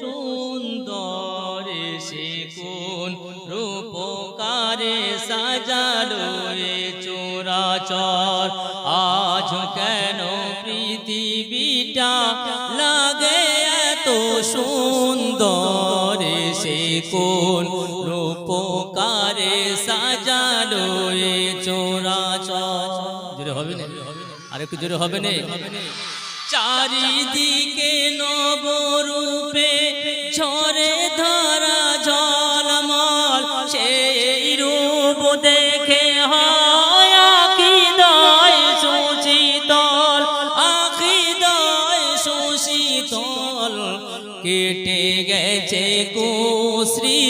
সুন্দর সে কোন রূপকারে সাজালো এ চোরাচর। আজ কেন পৃথিবীটা লাগে এত সুন্দর? সে কোন রূপকারে সাজালো এ চোরাচর। জোরে হবে না? আর একটু জোরে হবে না? চারিদিকে নবরূপে ঝরে ধরা জলমল, সেই রূপ দেখে হয় আখিদয় সুশীতল আখিদয় সুশীতল। কেটে গেছে কুশ্রী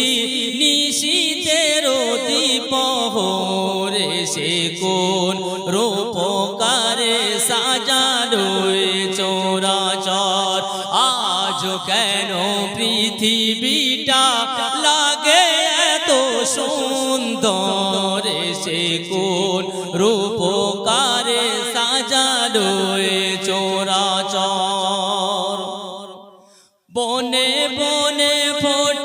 নিশীতের দীপহরে সে কোন রূপকারে সাজালো এ চোরাচর। আজ কেন পৃথিবীটা লাগে এত সুন্দর। সে কোন রূপকারে সাজালো চোরাচর। বনে বনে ফোটে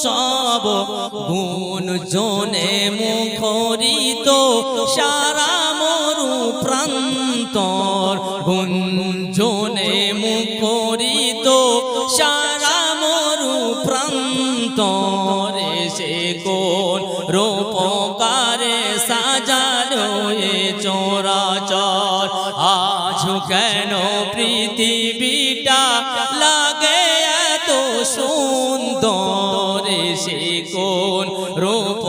উৎসব গুণ জনে মুখরিত, সারা মরু প্রান্তর গুণ জনে মুখরিত, সারা মরু প্রান্তরে সে কোন রূপকারে সাজালো এ চোরাচর। আজ কেন পৃথিবীটা লাগে এত সুন্দর? সে কোন রূপকারে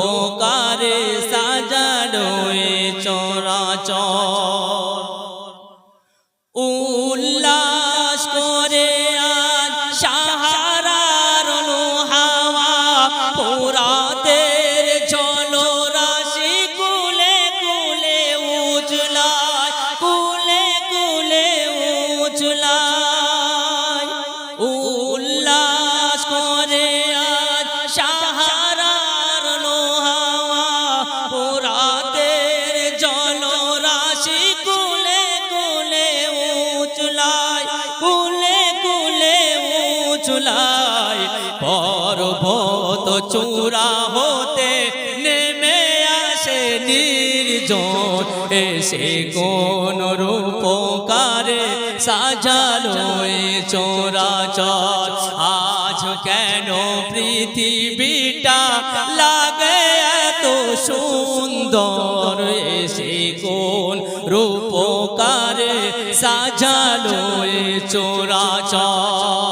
উচলায় পর্বত চূড়া হতে নেমে আসে নির্জন। এসে কোন রূপকারে সাজালো চোরাচর। আজ কেন পৃথিবীটা লাগে এত সুন্দর? এসে কোন রূপকারে সাজালো চোরাচর।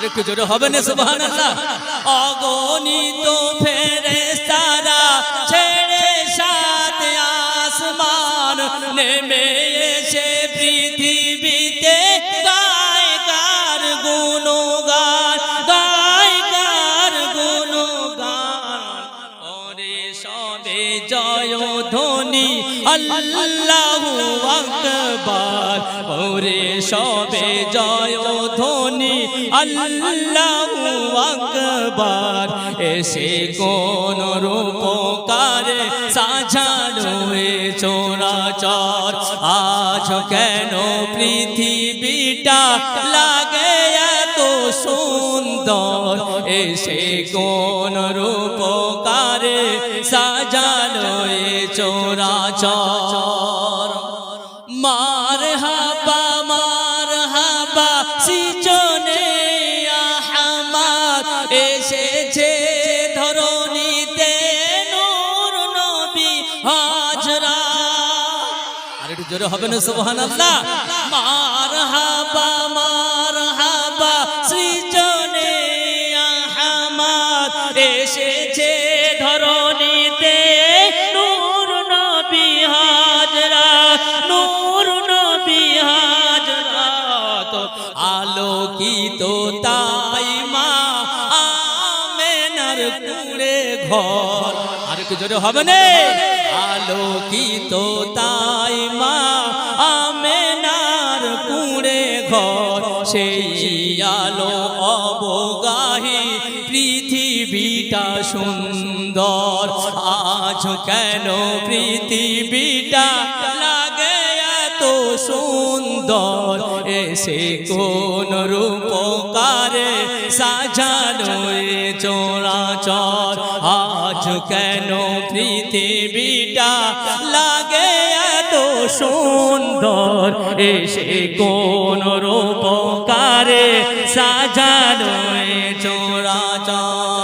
আর একটু জোরে হবে না, সুবহানাল্লাহ। অগণিত ফেরে সারা, ছেড়ে সাত আসমান নেমে এসে পৃথিবীতে জয় ধ্বনি আল্লাহু আকবার। ওরে সবে জয় ধ্বনি আল্লাহু আকবার। এসে কোন রূপকারে সাজানো চোরাচর। আজ কেন পৃথিবীটা লাগে এত সুন্দর? এসে কোন চোরাচর। মার হাবা মার হাবা, সিজনে আহমাদ এসেছে ধরণীতে নূর নবী হাজরা। আর একটু জোরে হবে না, সুবহানাল্লাহ। মার হাবা মার হাবা, সৃজনে আহমাদ এসেছে তো আলোকিত তাই মা? আমে কুড়ে ঘর। আর কি জোরে হবে না? আলোকিত তাই মা, আমেনার কুড়ে ঘর। সেই আলো অবগাহী পৃথিবীটা সুন্দর। আজ কেন পৃথিবীটা সুন্দর এসে কোন রূপকারে সাজানো চোরাচর। আজ কেন পৃথিবীটা লাগে এত সুন্দর? এসে কোন রূপকারে সাজানো চোরাচর।